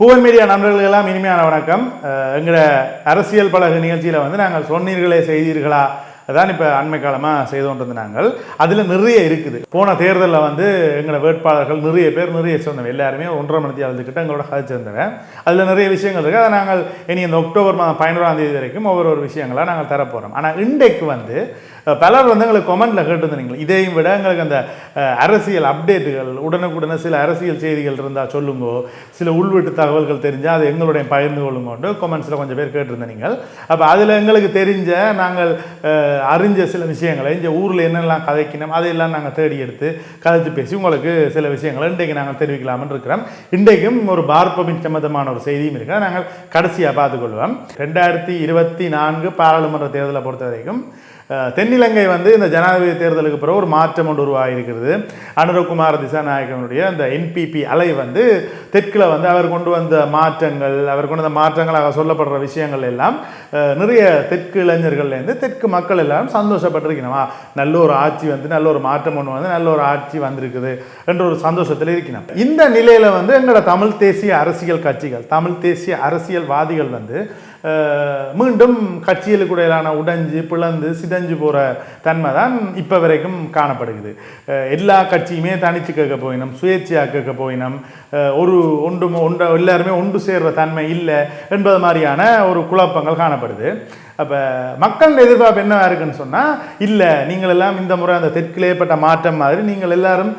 பூவன் media நண்பர்களெல்லாம் இனிமையான வணக்கம். எங்களோட அரசியல் பழகு நிகழ்ச்சியில் வந்து நாங்கள் சொன்னீர்களே செய்தீர்களா? அதான் இப்போ அண்மை காலமாக செய்து கொண்டிருந்த நாங்கள். அதில் நிறைய இருக்குது. போன தேர்தலில் வந்து எங்களோட வேட்பாளர்கள் நிறைய பேர் நிறைய சொன்னவங்க எல்லாருமே ஒன்றரை மணி அளந்துக்கிட்ட எங்களோட கதை சேர்ந்தவன். அதில் நிறைய விஷயங்கள் இருக்குது அதை நாங்கள் இனி இந்த அக்டோபர் மாதம் பதினோராம் தேதி வரைக்கும் ஒவ்வொரு ஒரு விஷயங்களாக நாங்கள் தரப்போகிறோம் ஆனால் இன்றைக்கு வந்து பலர் வந்து எங்களுக்கு கொமெண்ட்டில் கேட்டிருந்தீங்க. இதையும் விட எங்களுக்கு அந்த அரசியல் அப்டேட்டுகள் உடனுக்குடனே சில அரசியல் செய்திகள் இருந்தால் சொல்லுங்கோ. சில உள்வீட்டு தகவல்கள் தெரிஞ்சால் அது எங்களுடைய பகிர்ந்து கொள்ளுங்கோண்டு கொமெண்ட்ஸில் கொஞ்சம் பேர் கேட்டிருந்தீங்க அப்போ அதில் எங்களுக்கு தெரிஞ்ச நாங்கள் அறிஞ்ச சில விஷயங்களை இந்த ஊரில் என்னெல்லாம் கதைக்கணும் அதையெல்லாம் நாங்கள் தேடி எடுத்து கதைச்சு பேசி உங்களுக்கு சில விஷயங்களை இன்றைக்கு நாங்கள் தெரிவிக்கலாம்னு இருக்கிறோம். இன்றைக்கும் ஒரு பார்ப்பமின் சம்மந்தமான ஒரு செய்தியும் இருக்குது நாங்கள் கடைசியாக பார்த்துக்கொள்வோம். ரெண்டாயிரத்தி இருபத்தி நான்கு பாராளுமன்ற தேர்தலை பொறுத்த வரைக்கும் தென்னிலங்கை வந்து இந்த ஜனாதிபதி தேர்தலுக்கு பிறகு ஒரு மாற்றம் ஒன்று உருவாகியிருக்கிறது. அனுரகுமார் திசாநாயகனுடைய அந்த என்பிபி அலை வந்து தெற்கில் வந்து அவர் கொண்டு வந்த மாற்றங்கள் அவர் கொண்டு வந்த மாற்றங்களாக சொல்லப்படுற விஷயங்கள் எல்லாம் நிறைய தெற்கு இளைஞர்கள்லேருந்து தெற்கு மக்கள் எல்லாரும் சந்தோஷப்பட்டிருக்கணுமா நல்ல ஒரு ஆட்சி வந்து நல்ல ஒரு மாற்றம் ஒன்று வந்து நல்ல ஒரு ஆட்சி வந்திருக்குது என்ற ஒரு சந்தோஷத்தில் இருக்கணும் இந்த நிலையில் வந்து எங்களோட தமிழ் தேசிய அரசியல் கட்சிகள் தமிழ் தேசிய அரசியல்வாதிகள் வந்து மீண்டும் கட்சிகளுக்கு இடையிலான உடைஞ்சு பிளந்து சிதைஞ்சு போகிற தன்மை தான் இப்போ வரைக்கும் காணப்படுகிறது. அஹ், எல்லா கட்சியுமே தனித்து கேட்க போயினோம் சுயேட்சையாக கேட்க போயினோம். ஒரு ஒன்று ஒன்று எல்லாருமே ஒன்று சேர்ற தன்மை இல்லை என்பது மாதிரியான ஒரு குழப்பங்கள் காணப்படுது. அப்போ மக்கள் எதிர்பார்ப்பு என்ன இருக்குன்னு சொன்னால் இல்லை நீங்கள் எல்லாம் இந்த முறை அந்த தெற்கில் ஏற்பட்ட மாற்றம் மாதிரி நீங்கள் எல்லாரும்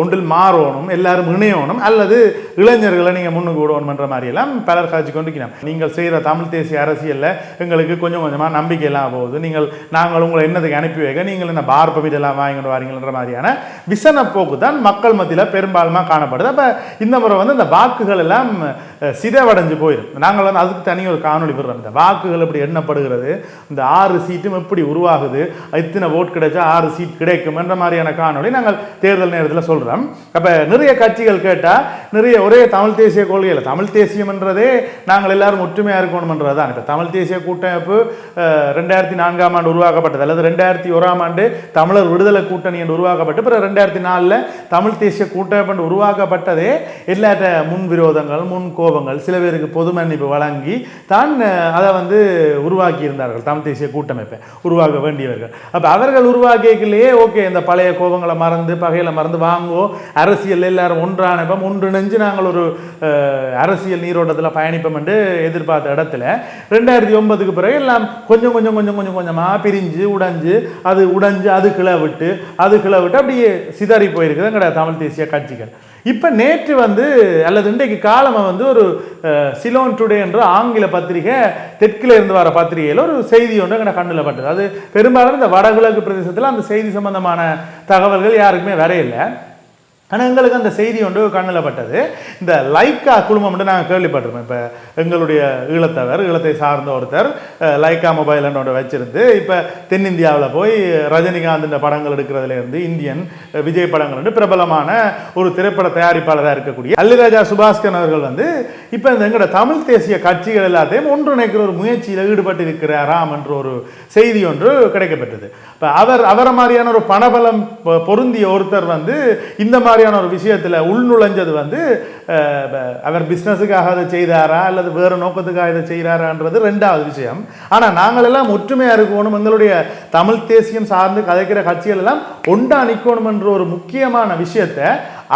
ஒன்றில் மாறணும் எல்லாரும் இணையணும் அல்லது இளைஞர்களை நீங்கள் முன்னுக்கு விடணும்ன்ற மாதிரியெல்லாம் பலர் காட்சி கொண்டிருக்கிறோம் நீங்கள் செய்கிற தமிழ் தேசிய அரசியலில் எங்களுக்கு கொஞ்சம் கொஞ்சமாக நம்பிக்கை எல்லாம் போகுது. நீங்கள் நாங்கள் உங்களை என்னதுக்கு அனுப்பி வைக்க நீங்கள் என்ன பார் பமிட் எல்லாம் வாங்கிட்டு வாரீங்கன்ற மாதிரியான விசன போக்கு தான் மக்கள் மத்தியில் பெரும்பாலுமாக காணப்படுது. அப்போ இந்த முறை வந்து இந்த வாக்குகள் எல்லாம் சிதைவடைஞ்சு போயிடும் நாங்கள் வந்து அதுக்கு தனி ஒரு காணொளி விடுறோம். இந்த வாக்குகள் எப்படி எண்ணப்படுகிறது இந்த ஆறு சீட்டும் எப்படி உருவாகுது? இத்தனை ஓட் கிடைச்சா ஆறு சீட் கிடைக்கும் என்ற மாதிரியான காணொளி நாங்கள் தேர்தல் நேரத்தில் சொல்கிறோம் அப்போ நிறைய கட்சிகள் கேட்டால் நிறைய ஒரே தமிழ் தேசிய கொள்கையில் தமிழ் தேசியம்ன்றதே நாங்கள் எல்லாரும் ஒற்றுமையாக இருக்கணும்ன்றது தான் இப்போ தமிழ் தேசிய கூட்டமைப்பு ரெண்டாயிரத்தி நான்காம் ஆண்டு உருவாக்கப்பட்டது அல்லது ரெண்டாயிரத்தி ஓராம் ஆண்டு தமிழர் விடுதலை கூட்டணி என்று உருவாக்கப்பட்டு பிறகு ரெண்டாயிரத்தி நாலில் தமிழ் தேசிய கூட்டமைப்பு என்று உருவாக்கப்பட்டதே எல்லாட்ட முன் விரோதங்கள் முன் கோபங்கள் சில பேருக்கு பொது மன்னிப்பு வழங்கி தான் அதை வந்து உருவாக்கி இருந்தார்கள் தமிழ் தேசிய கூட்டமைப்பை உருவாக்க வேண்டியவர்கள். அப்போ அவர்கள் உருவாக்கிலேயே ஓகே இந்த பழைய கோபங்களை மறந்து பகையில மறந்து வாங்குவோம் அரசியல் எல்லாரும் ஒன்றானப்பம் ஒன்றிணைஞ்சு நாங்கள் ஒரு அரசியல் நீரோட்டத்தில் பயணிப்போம் என்று எதிர்பார்த்த இடத்துல ரெண்டாயிரத்தி ஒன்பதுக்கு பிறகு எல்லாம் கொஞ்சம் கொஞ்சம் கொஞ்சம் கொஞ்சம் கொஞ்சமாக பிரிஞ்சு உடைஞ்சு அது உடைஞ்சு அது கிளவிட்டு அது கிளவிட்டு அப்படியே சிதறி போயிருக்குது எங்களோட தமிழ் தேசிய கட்சிகள். இப்போ நேற்று வந்து அல்லது இன்றைக்கு காலமாக வந்து ஒரு சிலோன் டுடே என்ற ஆங்கில பத்திரிகை தெற்கில் இருந்து வர பத்திரிகையில் ஒரு செய்தி ஒன்று எங்களை கண்ணில் பட்டது. அது பெரும்பாலும் இந்த வடகிழக்கு பிரதேசத்தில் அந்த செய்தி சம்பந்தமான தகவல்கள் யாருக்குமே வரையில்லை ஆனால் எங்களுக்கு அந்த செய்தி ஒன்று கண்ணில் பட்டது இந்த லைக்கா குழுமம் மட்டும் நாங்கள் கேள்விப்பட்டிருப்போம் இப்போ எங்களுடைய ஈழத்தவர் ஈழத்தை சார்ந்த ஒருத்தர் லைக்கா மொபைல் ஒன்று வச்சிருந்து இப்போ தென்னிந்தியாவில் போய் ரஜினிகாந்தின் படங்கள் எடுக்கிறதுலேருந்து இந்தியன் விஜய் படங்கள் வந்து பிரபலமான ஒரு திரைப்பட தயாரிப்பாளராக இருக்கக்கூடிய அல்லிராஜா சுபாஸ்கர் அவர்கள் வந்து இப்போ இந்த எங்களோட தமிழ் தேசிய கட்சிகள் எல்லாத்தையும் ஒன்றிணைக்கிற ஒரு முயற்சியில் ஈடுபட்டு இருக்கிறாராம் என்ற ஒரு செய்தி ஒன்று கிடைக்கப்பட்டது இப்போ அவர் அவரை மாதிரியான ஒரு பணபலம் பொ- பொருந்திய ஒருத்தர் வந்து இந்த மாதிரியான ஒரு விஷயத்தில் உள்நுழைஞ்சது வந்து அவர் பிஸ்னஸுக்காக அதை செய்தாரா அல்லது வேறு நோக்கத்துக்காக இதை செய்கிறாரான்றது ரெண்டாவது விஷயம். ஆனால் நாங்கள் எல்லாம் ஒற்றுமையாக இருக்கணும் எங்களுடைய தமிழ் தேசியம் சார்ந்து கதைக்கிற கட்சிகள் எல்லாம் ஒன்றா நிற்கணும் என்ற ஒரு முக்கியமான விஷயத்தை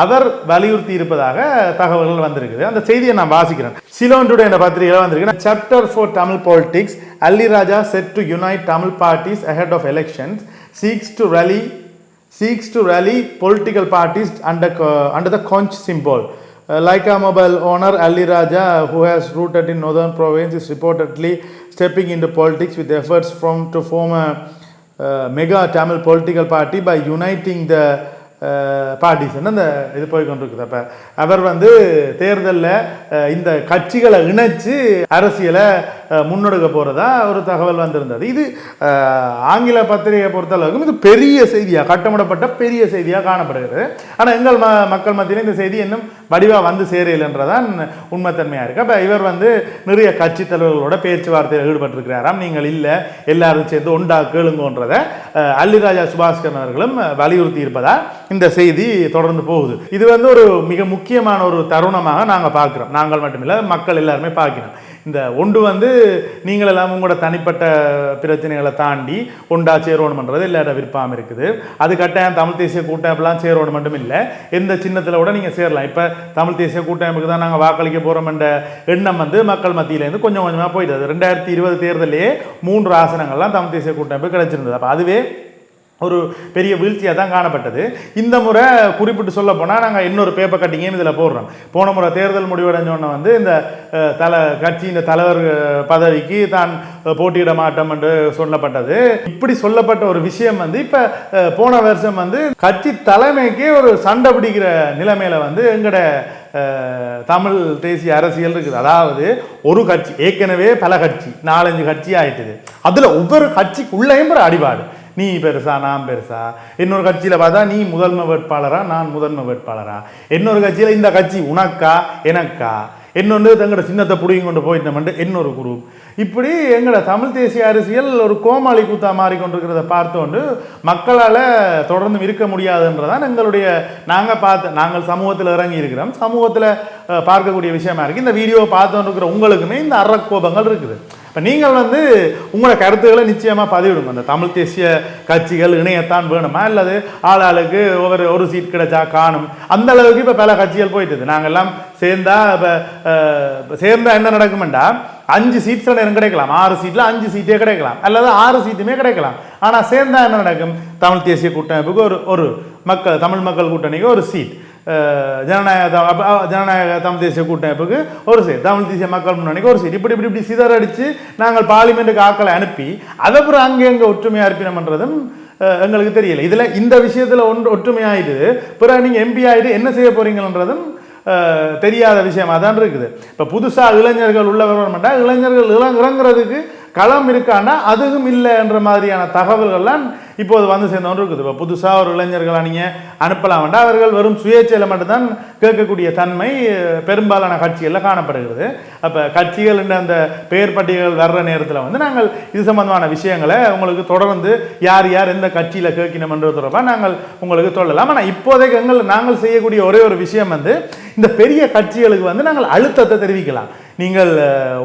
அவர் வலியுறுத்தி இருப்பதாக தகவல்கள் வந்திருக்குது அந்த செய்தியை நான் வாசிக்கிறேன் சிலோன் டுடே என்ற பத்திரிகையில் வந்திருக்கு chapter four Tamil politics Alliraja set to unite Tamil parties ahead of elections seeks to rally seeks to rally political parties under under the கொஞ்ச் symbol Lyca mobile owner Ali Raja, who has rooted in northern province, is reportedly stepping into politics with efforts from to form a uh, mega Tamil political party by uniting parties அந்த இது போய் கொண்டிருக்குது அப்போ அவர் வந்து தேர்தலில் இந்த கட்சிகளை இணைச்சு அரசியலை முன்னெடுக்க போகிறதா ஒரு தகவல் வந்திருந்தது. இது ஆங்கில பத்திரிகை பொறுத்தளவுக்கும் இது பெரிய செய்தியாக கட்டமிடப்பட்ட பெரிய செய்தியாக காணப்படுகிறது. ஆனால் எங்கள் ம மக்கள் மத்தியில் இந்த செய்தி இன்னும் வடிவாக வந்து சேரையில்ன்றதான் உண்மைத்தன்மையாக இருக்குது அப்போ இவர் வந்து நிறைய கட்சி தலைவர்களோட பேச்சுவார்த்தையில் ஈடுபட்டிருக்கிறாராம். நீங்கள் இல்லை எல்லாரும் சேர்ந்து ஒண்டா கேளுங்கன்றதை அல்லிராஜா சுபாஸ்கரன் அவர்களும் வலியுறுத்தி இருப்பதா இந்த செய்தி தொடர்ந்து போகுது. இது வந்து ஒரு மிக முக்கியமான ஒரு தருணமாக நாங்கள் பார்க்குறோம். நாங்கள் மட்டுமில்லை மக்கள் எல்லாருமே பார்க்கிறோம். இந்த ஒன்று வந்து நீங்கள் எல்லாம் உங்களோட தனிப்பட்ட பிரச்சனைகளை தாண்டி ஒண்டா சேரோணுமன்றது எல்லாரோட விருப்பம் இருக்குது. அது கட்டாயம் தமிழ் தேசிய கூட்டமைப்புலாம் சேரோணும் மட்டும் இல்லை எந்த சின்னத்தில் கூட நீங்கள் சேரலாம். இப்போ தமிழ் தேசிய கூட்டமைப்புக்கு தான் நாங்கள் வாக்களிக்க போகிறோம் என்ற எண்ணம் வந்து மக்கள் மத்தியிலேருந்து கொஞ்சம் கொஞ்சமாக போயிட்டு அது ரெண்டாயிரத்தி இருபது தேர்தலே மூன்று ஆசனங்கள்லாம் தமிழ் தேசிய கூட்டமைப்பு கிடைச்சிருந்தது. அப்போ அதுவே ஒரு பெரிய வீழ்ச்சியாக தான் காணப்பட்டது. இந்த முறை குறிப்பிட்டு சொல்ல போனால் நாங்கள் இன்னொரு பேப்பர் கட்டிங்கையும் இதில் போடுறோம். போன முறை தேர்தல் முடிவடைஞ்சோன்னே வந்து இந்த தலை தல கட்சி இந்த தலைவர் பதவிக்கு தான் போட்டியிட மாட்டோம் என்று சொல்லப்பட்டது. இப்படி சொல்லப்பட்ட ஒரு விஷயம் வந்து இப்போ போன வருஷம் வந்து கட்சி தலைமைக்கே ஒரு சண்டை பிடிக்கிற நிலைமையில் வந்து எங்கட தமிழ் தேசிய அரசியல் இருக்குது. அதாவது ஒரு கட்சி ஏற்கனவே பல கட்சி நாலஞ்சு கட்சி ஆயிட்டுது. அதில் ஒவ்வொரு கட்சிக்குள்ளேயும் ஒரு அடிபாடு. நீ பெருசா நான் பெருசா. இன்னொரு கட்சியில் பார்த்தா நீ முதன்மை வேட்பாளரா நான் முதன்மை வேட்பாளரா. இன்னொரு கட்சியில் இந்த கட்சி உனக்கா எனக்கா? இன்னொன்று தங்களோட சின்னத்தை பிடிங்கி கொண்டு போயிட்டோம்ட்டு இன்னொரு குரூப் இப்படி எங்களோட தமிழ் தேசிய அரசியல் ஒரு கோமாளி கூத்தா மாறிக்கொண்டிருக்கிறத பார்த்தோண்டு மக்களால் தொடர்ந்து இருக்க முடியாதுன்றதான் எங்களுடைய நாங்கள் பார்த்து நாங்கள் சமூகத்தில் இறங்கி இருக்கிறோம். சமூகத்தில் பார்க்கக்கூடிய விஷயமா இருக்குது இந்த வீடியோவை பார்த்துட்டு இருக்கிற உங்களுக்குமே இந்த அறக்கோபங்கள் இருக்குது. இப்போ நீங்கள் வந்து உங்களோட கருத்துக்களை நிச்சயமாக பதிவிடுங்க. அந்த தமிழ் தேசிய கட்சிகள் இணையத்தான் வேணுமா? அல்லது ஆள் ஆளுக்கு ஒவ்வொரு ஒரு சீட் கிடைச்சா காணும்? அந்த அளவுக்கு இப்போ பல கட்சிகள் போயிட்டுது நாங்கள் எல்லாம் சேர்ந்தா இப்போ சேர்ந்தா என்ன நடக்குமெண்டா? அஞ்சு சீட் சில நேரம் கிடைக்கலாம். ஆறு சீட்டில் அஞ்சு சீட்டே கிடைக்கலாம். அல்லது ஆறு சீட்டுமே கிடைக்கலாம். ஆனால் சேர்ந்தா என்ன நடக்கும்? தமிழ் தேசிய கூட்டமைப்புக்கு ஒரு ஒரு மக்கள் தமிழ் மக்கள் கூட்டணிக்கு ஒரு சீட் ஜனநாயக ஜனநாயக தமிழ் தேசிய கூட்டமைப்புக்கு ஒரு சீட் தமிழ் தேசிய மக்கள் முன்னணிக்கு ஒரு சீட் இப்படி இப்படி இப்படி சிதறடித்து நாங்கள் பார்லிமெண்ட்டுக்கு ஆக்களை அனுப்பி அதை அப்புறம் அங்கே அங்கே ஒற்றுமையாக இருப்பினம்ன்றதும் எங்களுக்கு தெரியல இதில் இந்த விஷயத்தில் ஒன்று ஒற்றுமையாயிடுது பிறகு நீங்கள் எம்பி ஆகிட்டு என்ன செய்ய போகிறீங்கன்றதும் தெரியாத விஷயமாக தான் இருக்குது இப்போ புதுசாக இளைஞர்கள் உள்ளவர் வரமாட்டா இளைஞர்கள் இறங்குறதுக்கு களம் இருக்கான்னா அதுவும் இல்லைன்ற மாதிரியான தகவல்கள்லாம் இப்போது வந்து சேர்ந்தவன் இருக்குது. இப்போ புதுசாக ஒரு இளைஞர்களாக நீங்கள் அனுப்பலாம் வேண்டாம் அவர்கள் வெறும் சுயேட்சையில் மட்டும்தான் கேட்கக்கூடிய தன்மை பெரும்பாலான கட்சிகளில் காணப்படுகிறது. அப்போ கட்சிகள் அந்த பெயர் பட்டியல்கள் வர்ற நேரத்தில் வந்து நாங்கள் இது சம்பந்தமான விஷயங்களை உங்களுக்கு தொடர்ந்து யார் யார் எந்த கட்சியில் கேட்கணும்ன்றது தொடர்பாக நாங்கள் உங்களுக்கு சொல்லலாம். ஆனால் இப்போதைக்கு எங்கள் நாங்கள் செய்யக்கூடிய ஒரே ஒரு விஷயம் வந்து இந்த பெரிய கட்சிகளுக்கு வந்து நாங்கள் அழுத்தத்தை தெரிவிக்கலாம். நீங்கள்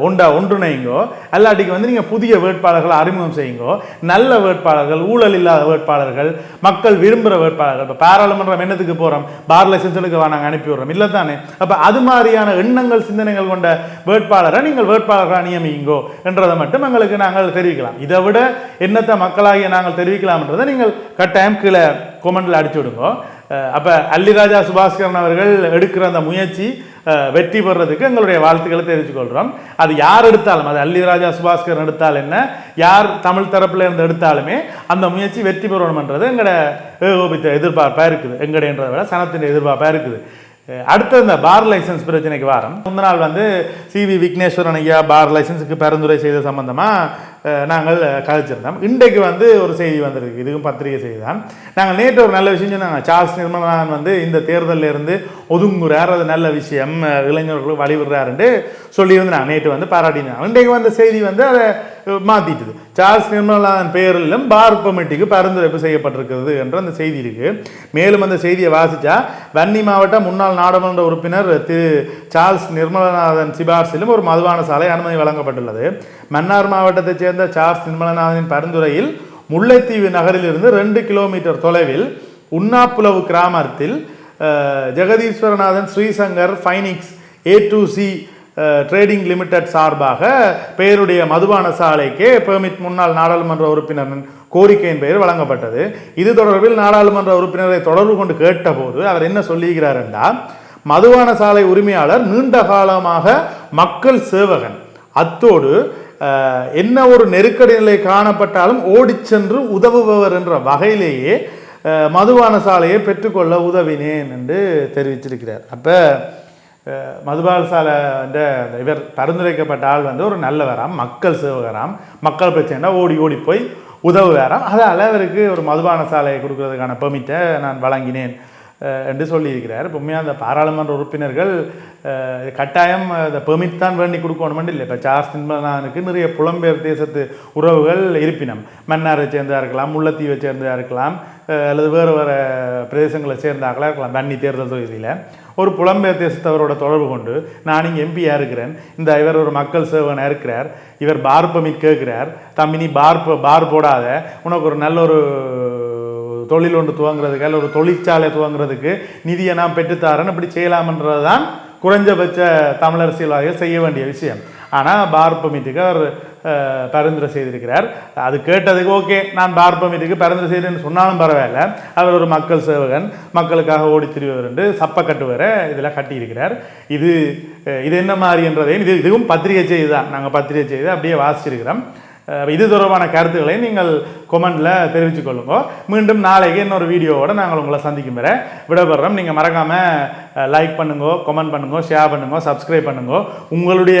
ஒன்றா ஒன்றுணையுங்கோ அல்லாட்டிக்கு வந்து நீங்கள் புதிய வேட்பாளர்களை அறிமுகம் செய்யுங்கோ? நல்ல வேட்பாளர்கள் ஊழல் இல்லாத வேட்பாளர்கள் மக்கள் விரும்புகிற வேட்பாளர்கள் இப்போ பாராளுமன்றம் என்னத்துக்கு போகிறோம் பார் லைசன்ஸ் எடுக்க நாங்கள் அனுப்பி விடுறோம். இல்லை தானே அப்போ அது மாதிரியான எண்ணங்கள் சிந்தனைகள் கொண்ட வேட்பாளரை நீங்கள் வேட்பாளர்களாக நியமிங்கோ என்றதை மட்டும் எங்களுக்கு நாங்கள் தெரிவிக்கலாம். இதை விட என்னத்தை மக்களாகிய நாங்கள் தெரிவிக்கலாம்ன்றதை நீங்கள் கட்டாயம் கீழே கொமெண்டில் அடிச்சு விடுங்கோ. அப்போ அல்லிராஜா சுபாஸ்கரன் அவர்கள் எடுக்கிற அந்த முயற்சி வெற்றி பெறதுக்கு எங்களுடைய வாழ்த்துக்களை தெரிவித்துக்கொள்கிறோம் அது யார் எடுத்தாலும் அது அல்லிராஜா சுபாஸ்கரன் எடுத்தால் என்ன யார் தமிழ் தரப்பில் இருந்து எடுத்தாலுமே அந்த முயற்சி வெற்றி பெறணும்ன்றது எங்களோட ஏகோபித்த எதிர்பார்ப்பாக இருக்குது. எங்களுடையன்றதை விட சனத்தின் எதிர்பார்ப்பாக இருக்குது. அடுத்தது அடுத்து இந்த பார் லைசன்ஸ் பிரச்சனைக்கு வாரம். முந்த நாள் வந்து சிவி விக்னேஸ்வரன் ஐயா பார் லைசன்ஸுக்கு பரிந்துரை செய்த சம்பந்தமாக நாங்கள் கதைச்சிருந்தோம் இன்றைக்கு வந்து ஒரு செய்தி வந்திருக்கு. இதுவும் பத்திரிகை செய்தி தான் நாங்கள் நேற்று ஒரு நல்ல விஷயம் சொன்னாங்க. சார்ஸ் நிர்மலான் வந்து இந்த தேர்தலில் இருந்து ஒதுங்குறார். அது நல்ல விஷயம். இளைஞர்களுக்கு வழிவிடுறாருன்ட்டு சொல்லியிருந்தாங்க நேற்று வந்து பாராட்டினாங்க இன்றைக்கு வந்த செய்தி வந்து அதை மாற்றிட்டுது சார்ஸ் நிர்மலான் பெயரிலும் பார் கமிட்டிக்கு பரிந்துரைப்பு செய்யப்பட்டிருக்கிறது என்ற அந்த செய்தி இருக்கு. மேலும் அந்த செய்தியை வாசித்தா வன்னி மாவட்ட முன்னாள் நாடாளுமன்ற உறுப்பினர் திரு சார்ல்ஸ் நிர்மலநாதன் சிபார்சிலும் ஒரு மதுபான சாலை அனுமதி வழங்கப்பட்டுள்ளது. மன்னார் மாவட்டத்தைச் சேர்ந்த சார்ல்ஸ் நிர்மலநாதனின் பரிந்துரையில் முல்லைத்தீவு நகரிலிருந்து ரெண்டு கிலோமீட்டர் தொலைவில் உண்ணாப்புலவு கிராமத்தில் Jegadeeswaranathan Srishankar phoenix A to C trading limited சார்பாக பெயருடைய மதுபான சாலைக்கு பெர்மிட் முன்னாள் நாடாளுமன்ற உறுப்பினரின் கோரிக்கையின் பெயர் வழங்கப்பட்டது. இது தொடர்பில் நாடாளுமன்ற உறுப்பினரை தொடர்பு கொண்டு கேட்டபோது அவர் என்ன சொல்லுகிறார் என்றால் மதுபான சாலை உரிமையாளர் நீண்ட காலமாக மக்கள் சேவகன். அத்தோடு என்ன ஒரு நெருக்கடி நிலை காணப்பட்டாலும் ஓடிச் சென்று உதவுபவர் என்ற வகையிலேயே மதுபான சாலையை பெற்றுக்கொள்ள உதவினேன் என்று தெரிவிச்சிருக்கிறார் அப்போ அஹ், சாலை வந்து இவர் பரிந்துரைக்கப்பட்ட ஆள் வந்து ஒரு நல்லவராம் மக்கள் சேவகராம். மக்கள் பிரச்சனைனா ஓடி ஓடி போய் உதவுவாராம். அதால் அவருக்கு ஒரு மதுபான சாலையை கொடுக்கறதுக்கான பெர்மிட்டை நான் வழங்கினேன். என்று சொல்லியிருக்கிறார். உண்மையாக அந்த பாராளுமன்ற உறுப்பினர்கள் கட்டாயம் அந்த பெர்மிட் தான் வேண்டி கொடுக்கணுமென்று இல்லை. இப்போ சார்ஸ் தின்பனானுக்கு நிறைய புலம்பெயர் தேசத்து உறவுகள் இருப்பினம். மன்னாரை சேர்ந்தா இருக்கலாம் முல்லைத்தீவை சேர்ந்தா இருக்கலாம் அல்லது வேறு வேறு பிரதேசங்களை சேர்ந்தாக்களாக இருக்கலாம் தண்ணி தேர்தல் தொகுதியில். ஒரு புலம்பெயர் தேசத்தவரோட தொடர்பு கொண்டு நான் இங்கே எம்பியாக இருக்கிறேன். இந்த இவர் ஒரு மக்கள் சேவகனாக இருக்கிறார். இவர் பார் பெர்மிட் கேட்கிறார். தம்பி நீ பார் போ- பார் போடாத உனக்கு ஒரு நல்ல ஒரு தொழில் ஒன்று துவங்குறதுக்கு அல்ல ஒரு தொழிற்சாலை துவங்குறதுக்கு நிதியை நான் பெற்றுத்தாரேன்னு இப்படி செய்யலாம்ன்றது தான் குறைஞ்சபட்ச தமிழரசியல்வாதிகள் செய்ய வேண்டிய விஷயம். ஆனால் பார் பெர்மிட்டுக்கு அவர் பரிந்துரை செய்திருக்கிறார். அது கேட்டதுக்கு ஓகே. நான் பார் பெர்மிட்டுக்கு பரிந்துரை செய்தேன்னு சொன்னாலும் பரவாயில்ல. அவர் ஒரு மக்கள் சேவகன். மக்களுக்காக ஓடி திரிவர் என்று சப்பை கட்டுவர இதில் கட்டியிருக்கிறார். இது இது என்ன மாதிரி என்றதையும் இது இதுவும் பத்திரிகை செய்தி தான். நாங்கள் பத்திரிகை செய்தி அப்படியே வாசிச்சிருக்கிறோம். இது தொடர்பான கருத்துக்களை நீங்கள் கொமெண்டில் தெரிவித்துக் கொள்ளுங்க. மீண்டும் நாளைக்கு இன்னொரு வீடியோவோட நாங்கள் உங்களை சந்திக்கும் வரை விடப்படுறோம் நீங்கள் மறக்காமல் லைக் பண்ணுங்க கமெண்ட் பண்ணுங்க ஷேர் பண்ணுங்க சப்ஸ்கிரைப் பண்ணுங்க. உங்களுடைய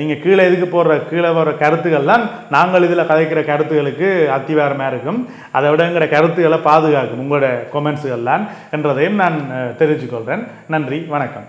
நீங்கள் கீழே எதுக்கு போடுற கீழே வர கருத்துக்கள் தான் நாங்கள் இதில் கதைக்கிற கருத்துகளுக்கு அத்திவாரமாக இருக்கும். அதை விட எங்களோட கருத்துக்களை பாதுகாக்கும் உங்களோட கொமெண்ட்ஸுகள் தான் என்றதையும் நான் தெரிவித்துக்கொள்கிறேன் நன்றி வணக்கம்.